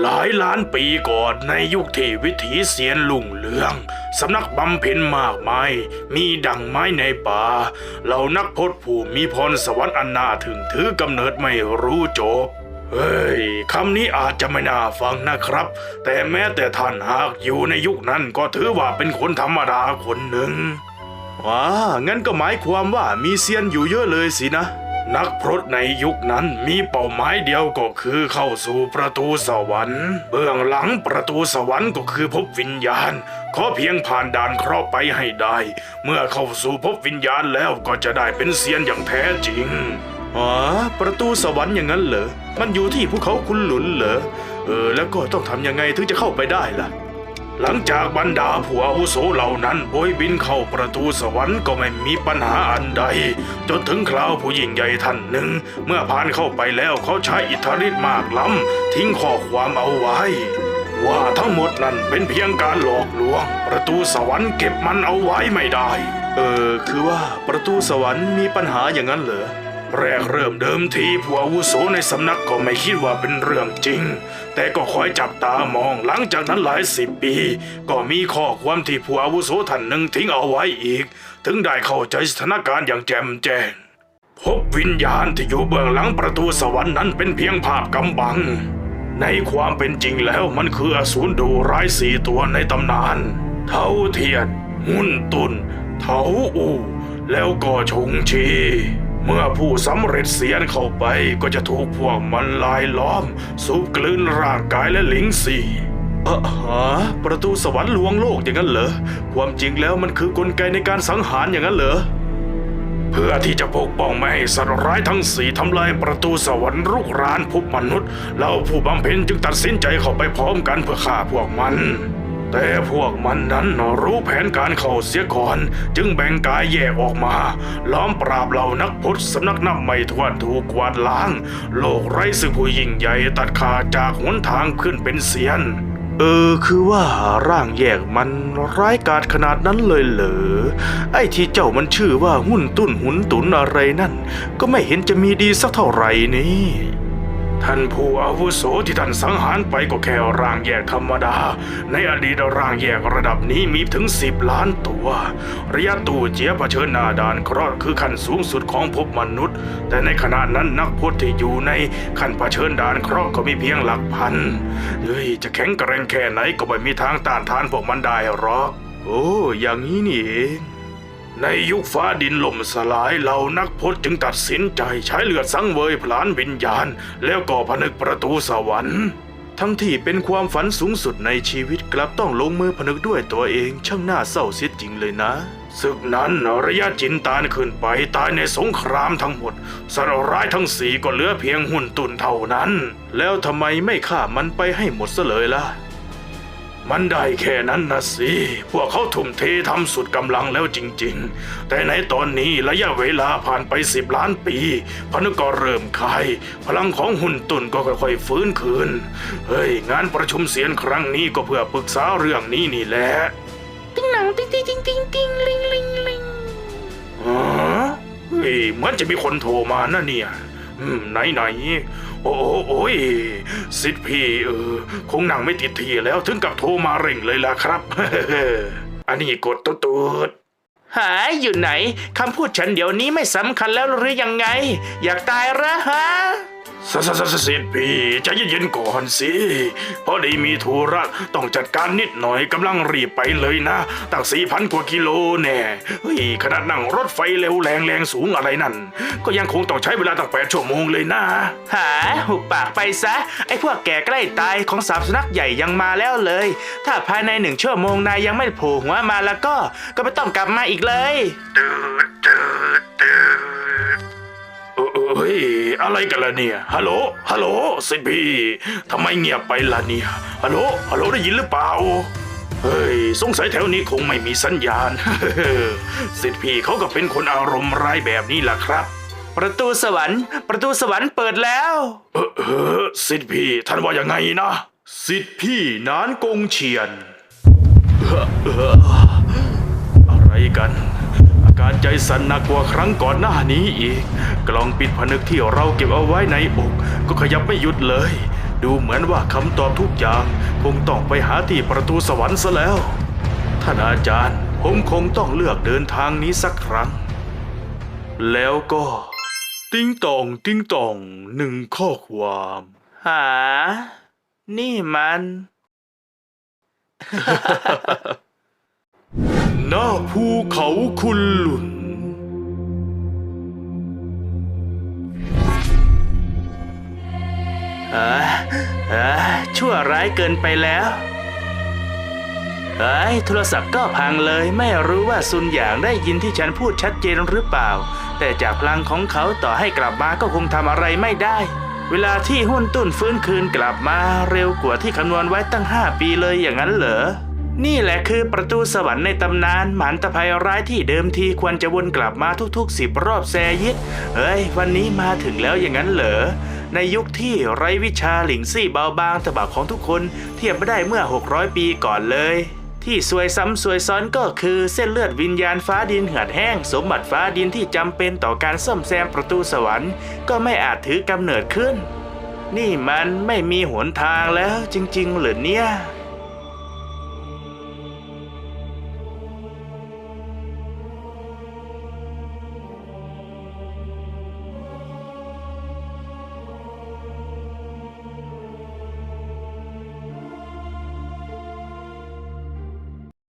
หลายล้านปีก่อนในยุคที่วิถีเสียนลุ่งเรือง สำนักบำเพ็ญมากมาย มีดังไม้ในป่า เหล่านักพจน์ผู้มีพรสวรรค์อันนาถึงถือกำเนิดไม่รู้จบเฮ้ยคำนี้อาจจะไม่น่าฟังนะครับ แต่แม้แต่ท่านหากอยู่ในยุคนั้นก็ถือว่าเป็นคนธรรมดาคนหนึ่งว้างั้นก็หมายความว่ามีเซียนอยู่เยอะเลยสินะ นักพรตในยุคนั้นมีเป้าหมายเดียวก็คือเข้าสู่ประตูสวรรค์ เบื้องหลังประตูสวรรค์ก็คือพบวิญญาณ ขอเพียงผ่านด่านคราะห์ไปให้ได้ เมื่อเข้าสู่พบวิญญาณแล้วก็จะได้เป็นเซียนอย่างแท้จริงอ๋อประตูสวรรค์อย่างนั้นเหรอ มันอยู่ที่ภูเขาคุณหลุนเหรอ เออ แล้วก็ต้องทำยังไงถึงจะเข้าไปได้ล่ะ หลังจากบรรดาผู้อาวุโสเหล่านั้นโบยบินเข้าประตูสวรรค์ก็ไม่มีปัญหาอันใด จนถึงคราวผู้ยิ่งใหญ่ท่านหนึ่ง เมื่อผ่านเข้าไปแล้วเขาใช้อิทธิฤทธิ์มากล้ำทิ้งข้อความเอาไว้ ว่าทั้งหมดนั้นเป็นเพียงการหลอกลวง ประตูสวรรค์เก็บมันเอาไว้ไม่ได้ เออคือว่าประตูสวรรค์มีปัญหาอย่างนั้นเหรอ แรกเริ่มเดิมทีผู้อาวุโสในสำนักก็ไม่คิดว่าเป็นเรื่องจริง แต่ก็คอยจับตามองหลังจากนั้นหลายสิบปี ก็มีข้อความที่ผู้อาวุโสท่านหนึ่งทิ้งเอาไว้อีก ถึงได้เข้าใจสถานการณ์อย่างแจ่มแจ้ง พบวิญญาณที่อยู่เบื้องหลังประตูสวรรค์นั้นเป็นเพียงภาพกำบัง ในความเป็นจริงแล้วมันคืออสูรดูร้ายสี่ตัวในตำนาน เทาเทียนหุ่นตุนเทาอูแล้วก็ชงชี เมื่อผู้สำเร็จเสียนเข้าไปก็จะถูกพวกมันลายล้อมสูบกลืนร่างกายและลิงสีเออฮะประตูสวรรค์ลวงโลกอย่างนั้นเหรอ ความจริงแล้วมันคือกลไกในการสังหารอย่างนั้นเหรอ เพื่อที่จะปกป้องไม่ให้สัตว์ร้ายทั้งสี่ทำลายประตูสวรรค์รุกรานพบมนุษย์เราผู้บำเพ็ญจึงตัดสินใจเข้าไปพร้อมกันเพื่อฆ่าพวกมัน แต่พวกมันนั้นรู้แผนการเข้าเสียก่อน จึงแบ่งกายแยกออกมา ล้อมปราบเหล่านักพจน์สำนักนับไม่ถ้วนถูกกวาดล้าง โลกไร้ซึ่งผู้ยิ่งใหญ่ตัดขาดจากหนทางขึ้นเป็นเสียน เออคือว่าร่างแยกมันร้ายกาจขนาดนั้นเลยเหรอไอ้ที่เจ้ามันชื่อว่าหุ้นตุ้นหุนตุนอะไรนั่น ก็ไม่เห็นจะมีดีสักเท่าไหร่นี่ ท่านผู้อาวุโสที่ท่านสังหารไปก็แค่ร่างแยกธรรมดา ในอดีตร่างแยกระดับนี้มีถึง10ล้านตัว ระยะตู่เจียเผชิญหน้าด่านเคราะห์คือขั้นสูงสุดของภพมนุษย์ แต่ในขณะนั้นนักพจน์ที่อยู่ในขั้นเผชิญด่านเคราะห์ก็มีเพียงหลักพันเฮ้ยจะแข็งแกร่งแค่ไหนก็ไม่มีทางต้านทานพวกมันได้หรอกโอ้อย่างนี้นี่เอง ในยุคฟ้าดินล่มสลายเหล่านักพจน์จึงตัดสินใจใช้เลือดสังเวยผลาญวิญญาณ แล้วก็ผนึกประตูสวรรค์ ทั้งที่เป็นความฝันสูงสุดในชีวิตกลับต้องลงมือผนึกด้วยตัวเองช่างน่าเศร้าเสียจริงเลยนะศึกนั้นระยะจินตานขึ้นไปตายในสงครามทั้งหมดสารร้ายทั้งสี่ก็เหลือเพียงหุ่นตุนเท่านั้น แล้วทำไมไม่ฆ่ามันไปให้หมดซะเลยล่ะ มันได้แค่นั้นนะสิ พวกเขาทุ่มเททำสุดกำลังแล้วจริง ๆ แต่ในตอนนี้ระยะเวลาผ่านไปสิบล้านปีพนุก็เริ่มคาย พลังของหุ่นตุนก็ค่อยๆฟื้นคืน เฮ้ย งานประชุมเสียนครั้งนี้ก็เพื่อปรึกษาเรื่องนี้นี่แหละ ติ้งหนังติ้งติ้งติ้งติ้งติ้งลิงลิงลิงอ๋อเฮ้ยเหมือนจะมีคนโทรมานะเนี่ย ไหนไหนโอ้โอ้โอ้ยสิทธิ์พี่เออคงนั่งไม่ติดทีแล้วถึงกับโทรมาเร่งเลยล่ะครับ อันนี้กดตุ๊ดตุ๊ดหายอยู่ไหนคำพูดฉันเดี๋ยวนี้ไม่สำคัญแล้วหรือยังไง อยากตายหรอฮะ สสสสสิทธิ์พี่ใจเย็นๆก่อนสิพอดีมีธุระต้องจัดการนิดหน่อยกำลังรีบไปเลยนะ ตั้งสี่พันกว่ากิโลแน่เฮ้ยขนาดนั่งรถไฟเร็วแรงแรงสูงอะไรนั่น ก็ยังคงต้องใช้เวลาตั้งแปดชั่วโมงเลยนะ หาหุบปากไปซะ ไอ้พวกแก่ใกล้ตายของสามสำนักใหญ่ยังมาแล้วเลย ถ้าภายในหนึ่งชั่วโมงนายยังไม่โผล่หัวมาแล้วก็ ก็ไม่ต้องกลับมาอีกเลย ตืด ฮ้ย อะไรกันล่ะเนี่ย ฮัลโหล ฮัลโหลสิทธิ์พี่ทำไมเงียบไปล่ะเนี่ย ฮัลโหล ฮัลโหลได้ยินหรือเปล่า เฮ้ย สงสัยแถวนี้คงไม่มีสัญญาณ สิทธิ์พี่เขาก็เป็นคนอารมณ์ร้ายแบบนี้แหละครับ ประตูสวรรค์ ประตูสวรรค์เปิดแล้ว เออเออสิทธิ์พี่ท่านว่ายังไงนะ สิทธิ์พี่นานกงเฉียนเอ่อเอ่ออะไรกันอา การใจสั่นหนักกว่าครั้งก่อนหน้านี้อีก กล่องปิดผนึกที่เราเก็บเอาไว้ในอก ก็ขยับไม่หยุดเลย ดูเหมือนว่าคำตอบทุกอย่าง คงต้องไปหาที่ประตูสวรรค์ซะแล้ว ท่านอาจารย์ ผมคงต้องเลือกเดินทางนี้สักครั้ง แล้วก็ ติ้งตอง ติ้งตองหนึ่งข้อความ หา นี่มัน หน้าภูเขาคุณหลุนเอ้ยเอ้ยชั่วร้ายเกินไปแล้วเอ้ยโทรศัพท์ก็พังเลยไม่รู้ว่าซุนหยางได้ยินที่ฉันพูดชัดเจนหรือเปล่า แต่จากพลังของเขาต่อให้กลับมาก็คงทำอะไรไม่ได้ เวลาที่หุ้นตุ้นฟื้นคืนกลับมาเร็วกว่าที่คำนวณไว้ตั้ง 5 ปีเลยอย่างนั้นเหรอ นี่แหละคือประตูสวรรค์ในตำนานหมันตะภัยร้ายที่เดิมทีควรจะวนกลับมาทุกๆสิบรอบแซยิดเฮ้ย วันนี้มาถึงแล้วอย่างนั้นเหรอ ในยุคที่ไร้วิชาหลิงซี่เบาบางตบะของทุกคนเทียบไม่ได้เมื่อ 600 ปีก่อนเลย ที่ซวยซ้ำซวยซ้อนก็คือเส้นเลือดวิญญาณฟ้าดินเหือดแห้ง สมบัติฟ้าดินที่จำเป็นต่อการซ่อมแซมประตูสวรรค์ ก็ไม่อาจถือกำเนิดขึ้น นี่มันไม่มีหนทางแล้วจริงๆหรือเนี่ย